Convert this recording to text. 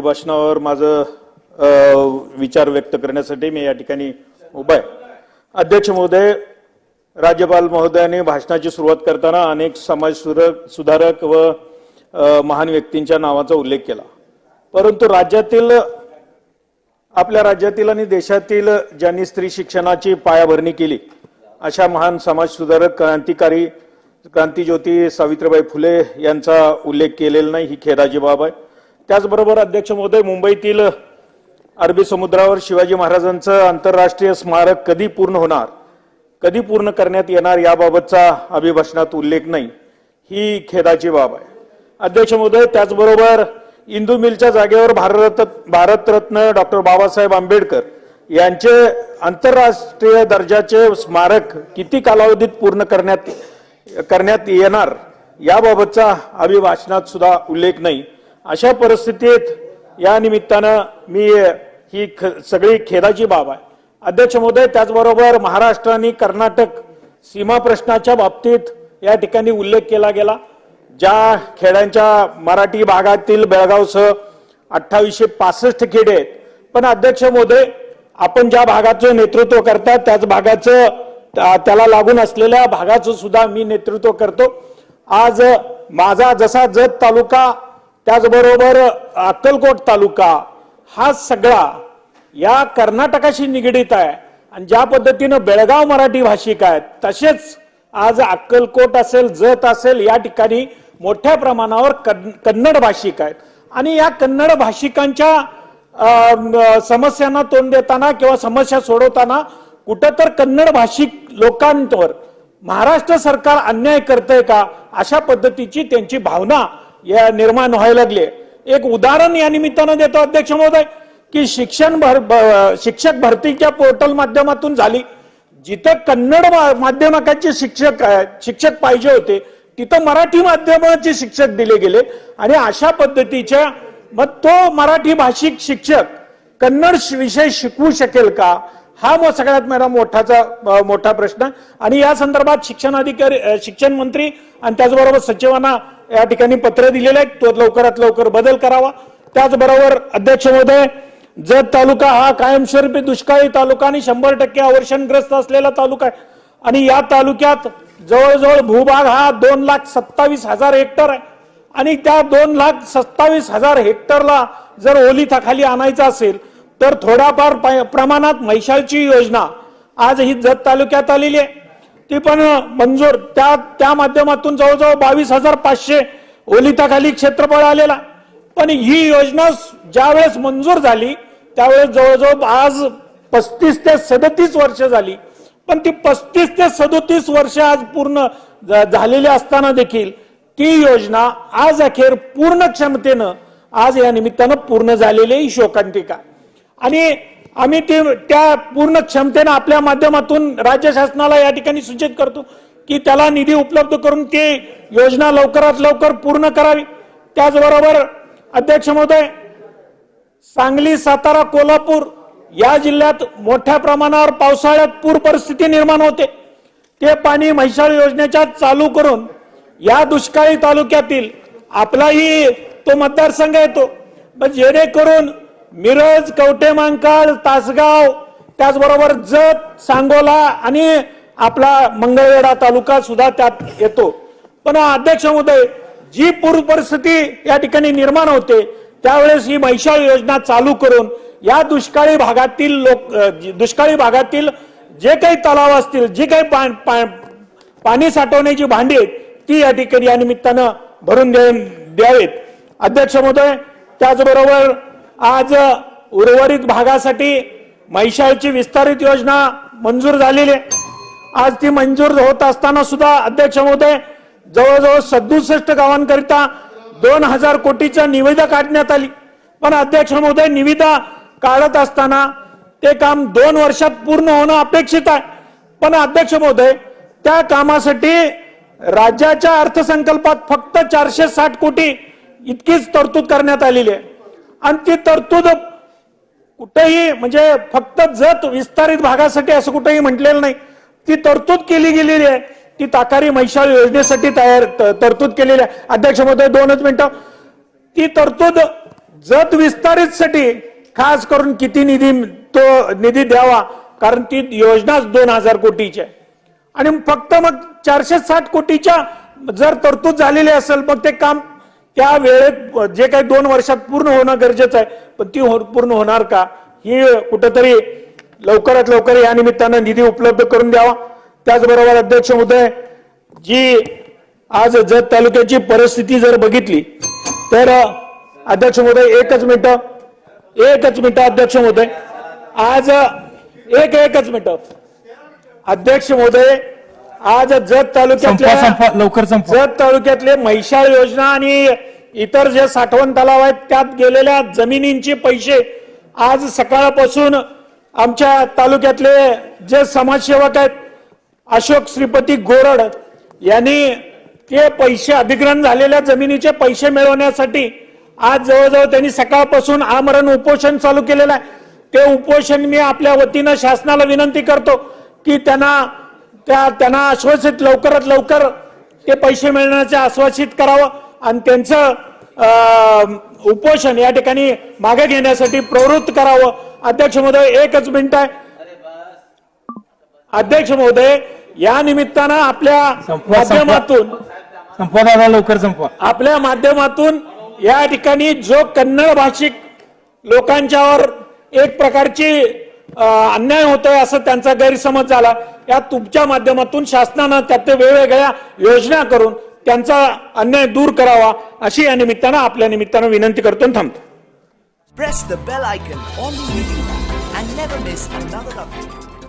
अभिभाषणावर माझं विचार व्यक्त करण्यासाठी मी या ठिकाणी उभा आहे. अध्यक्ष महोदय राज्यपाल महोदयांनी भाषणाची सुरुवात करताना अनेक समाज सुधारक व महान व्यक्तींच्या नावाचा उल्लेख केला. परंतु राज्यातील आपल्या राज्यातील आणि देशातील ज्यांनी स्त्री शिक्षणाची पायाभरणी केली अशा महान समाज सुधारक क्रांतिकारी क्रांतीज्योती सावित्रीबाई फुले यांचा उल्लेख केलेला नाही ही खेदाची बाब आहे. त्याचबरोबर अध्यक्ष महोदय मुंबईतील अरबी समुद्रावर शिवाजी महाराजांचं आंतरराष्ट्रीय स्मारक कधी पूर्ण होणार कधी पूर्ण करण्यात येणार याबाबतचा अभिभाषणात उल्लेख नाही ही खेदाची बाब आहे. अध्यक्ष महोदय त्याचबरोबर इंदू मिलच्या जागेवर भारत भारतरत्न डॉक्टर बाबासाहेब आंबेडकर यांचे आंतरराष्ट्रीय दर्जाचे स्मारक किती कालावधीत पूर्ण करण्यात करण्यात येणार याबाबतचा अभिभाषणात सुद्धा उल्लेख नाही. अशा परिस्थितीत या निमित्तानं मी ही ख- सगळी खेदाची बाब आहे. अध्यक्ष महोदय त्याचबरोबर महाराष्ट्र आणि कर्नाटक सीमा प्रश्नाच्या बाबतीत या ठिकाणी उल्लेख केला गेला. ज्या खेड्यांच्या मराठी भागातील बेळगावसह अठ्ठावीसशे पासष्ट खेडे आहेत. पण अध्यक्ष महोदय आपण ज्या भागाचं नेतृत्व करतात त्याच भागाचं त्याला लागून असलेल्या भागाचं सुद्धा मी नेतृत्व करतो. आज माझा जसा जत तालुका त्याचबरोबर अक्कलकोट तालुका हा सगळा या कर्नाटकाशी निगडीत आहे. आणि ज्या पद्धतीनं बेळगाव मराठी भाषिक आहेत तसेच आज अक्कलकोट असेल जत असेल या ठिकाणी मोठ्या प्रमाणावर कन्नड भाषिक आहेत. आणि या कन्नड भाषिकांच्या समस्यांना तोंड देताना किंवा समस्या सोडवताना कुठं तर कन्नड भाषिक लोकांवर महाराष्ट्र सरकार अन्याय करतंय का अशा पद्धतीची त्यांची भावना या निर्माण व्हायला लागले. एक उदाहरण या निमित्तानं देतो अध्यक्ष महोदय की शिक्षण भर शिक्षक भरतीच्या पोर्टल माध्यमातून झाली. जिथं कन्नड मा- माध्यमाचे शिक्षक शिक्षक पाहिजे होते तिथं मराठी माध्यमाचे शिक्षक दिले गेले. आणि अशा पद्धतीच्या मग तो मराठी भाषिक शिक्षक कन्नड विषय शिकवू शकेल का? हा मग सगळ्यात मेरा मोठाचा मोठा प्रश्न. आणि या संदर्भात शिक्षण अधिकारी शिक्षण मंत्री आणि त्याचबरोबर सचिवांना या ठिकाणी पत्र दिलेले आहेत तो लवकरात लवकर बदल करावा. त्याचबरोबर अध्यक्ष महोदय जत तालुका हा कायमस्वरूपी दुष्काळी तालुका आणि शंभर टक्के अवर्षणग्रस्त असलेला तालुका आहे. आणि या तालुक्यात जवळजवळ भूभाग हा दोन लाख सत्तावीस हजार हेक्टर आहे. आणि त्या दोन लाख सत्तावीस हजार हेक्टरला जर ओलिताखाली आणायचं असेल तर थोडाफार प- प्रमाणात म्हैशाळची योजना आज ही जत तालुक्यात आलेली आहे. ती पण मंजूर. त्या त्या माध्यमातून जवळजवळ बावीस हजार पाचशे ओलिताखाली क्षेत्रफळ आलेला. पण ही योजना ज्यावेळेस मंजूर झाली त्यावेळेस जवळजवळ आज पस्तीस ते सदतीस वर्ष झाली. पण ती पस्तीस ते सदोतीस वर्ष आज पूर्ण झालेली असताना देखील ती योजना आज अखेर पूर्ण क्षमतेनं आज या निमित्तानं पूर्ण झालेली शोकांतिका. आणि आम्ही ते त्या पूर्ण क्षमतेनं आपल्या माध्यमातून राज्य शासनाला या ठिकाणी सूचित करतो की त्याला निधी उपलब्ध करून ती योजना लवकरात लवकर पूर्ण करावी. त्याचबरोबर अध्यक्ष महोदय सांगली सातारा कोल्हापूर या जिल्ह्यात मोठ्या प्रमाणावर पावसाळ्यात पूर परिस्थिती निर्माण होते. ते पाणी म्हैसाळ योजनेच्या चालू करून या दुष्काळी तालुक्यातील आपलाही तो मतदारसंघ येतो. पण जेणेकरून मिरज कवटे मांकाळ तासगाव त्याचबरोबर जत सांगोला आणि आपला मंगळवेढा तालुका सुद्धा त्यात येतो. पण अध्यक्ष महोदय जी पूर परिस्थिती या ठिकाणी निर्माण होते त्यावेळेस ही मैशाळ योजना चालू करून या दुष्काळी भागातील लोक दुष्काळी भागातील जे काही तलाव असतील जे काही पा- पा- पाणी साठवण्याची भांडी आहेत ती या ठिकाणी या निमित्तानं भरून द्यावेत. अध्यक्ष महोदय त्याचबरोबर आज उर्वरित भागासाठी मैशाळची विस्तारित योजना मंजूर झालेली आहे. आज ती मंजूर होत असताना सुद्धा अध्यक्ष महोदय जवळजवळ सदुसष्ट गावांकरिता दोन हजार कोटीच्या निविदा काढण्यात आली. पण अध्यक्ष महोदय निविदा काढत असताना ते काम दोन वर्षात पूर्ण होणं अपेक्षित आहे. पण अध्यक्ष महोदय त्या कामासाठी राज्याच्या अर्थसंकल्पात फक्त चारशे साठ कोटी इतकीच तरतूद करण्यात आलेली आहे. आणि ती तरतूद कुठेही म्हणजे फक्त जत विस्तारित भागासाठी असं कुठेही म्हटलेलं नाही. ती तरतूद केली गेलेली आहे. ती ताकारी मैशाळ योजनेसाठी तयार तरतूद केलेली आहे. अध्यक्ष महोदय दोनच मिनिटं. ती तरतूद जत विस्तारितसाठी खास करून किती निधी तो निधी द्यावा? कारण ती योजनाच दोन हजार कोटीची आहे. आणि फक्त मग चारशे साठ कोटीच्या जर तरतूद झालेली असेल मग ते काम त्या वेळेत जे काही दोन वर्षात पूर्ण होणं गरजेचं आहे पण ती हो- पूर्ण होणार का? ही कुठंतरी लवकरात लवकर या निमित्तानं निधी उपलब्ध करून द्यावा. त्याचबरोबर अध्यक्ष महोदय जी आज जत तालुक्याची परिस्थिती जर बघितली तर अध्यक्ष महोदय एकच मिनिट एकच मिनिट अध्यक्ष महोदय. आज एक एकच मिनिट. अध्यक्ष महोदय आज जत तालुक्यातल्या संपवा लवकर जत तालुक्यातले म्हैसाळ योजना आणि इतर जे साठवण तलाव आहेत त्यात गेलेल्या जमिनींचे पैसे आज सकाळपासून आमच्या तालुक्यातले जे समाजसेवक आहेत अशोक श्रीपती गोरड यांनी ते पैसे अधिग्रहण झालेल्या जमिनीचे पैसे मिळवण्यासाठी आज जवळजवळ त्यांनी सकाळपासून आमरण उपोषण चालू केलेलं आहे. ते उपोषण मी आपल्या वतीनं शासनाला विनंती करतो की त्यांना त्या त्यांना आश्वासित लवकरात लवकर ते पैसे मिळण्याचे आश्वासित करावं. आणि त्यांचं उपोषण या ठिकाणी मागे घेण्यासाठी प्रवृत्त करावं. अध्यक्ष महोदय एकच मिनिट आहे. अध्यक्ष महोदय या निमित्तानं आपल्या. माध्यमातून संपवा लवकर संपवा. आपल्या माध्यमातून या ठिकाणी जो कन्नड भाषिक लोकांच्यावर एक प्रकारची अन्याय होतोय असं त्यांचा गैरसमज झाला या तुमच्या माध्यमातून शासनानं त्यात वेगवेगळ्या योजना करून त्यांचा अन्याय दूर करावा अशी या निमित्तानं आपल्या निमित्तानं विनंती करतो आणि थांबतो Press the bell icon on the YouTube and never miss another update.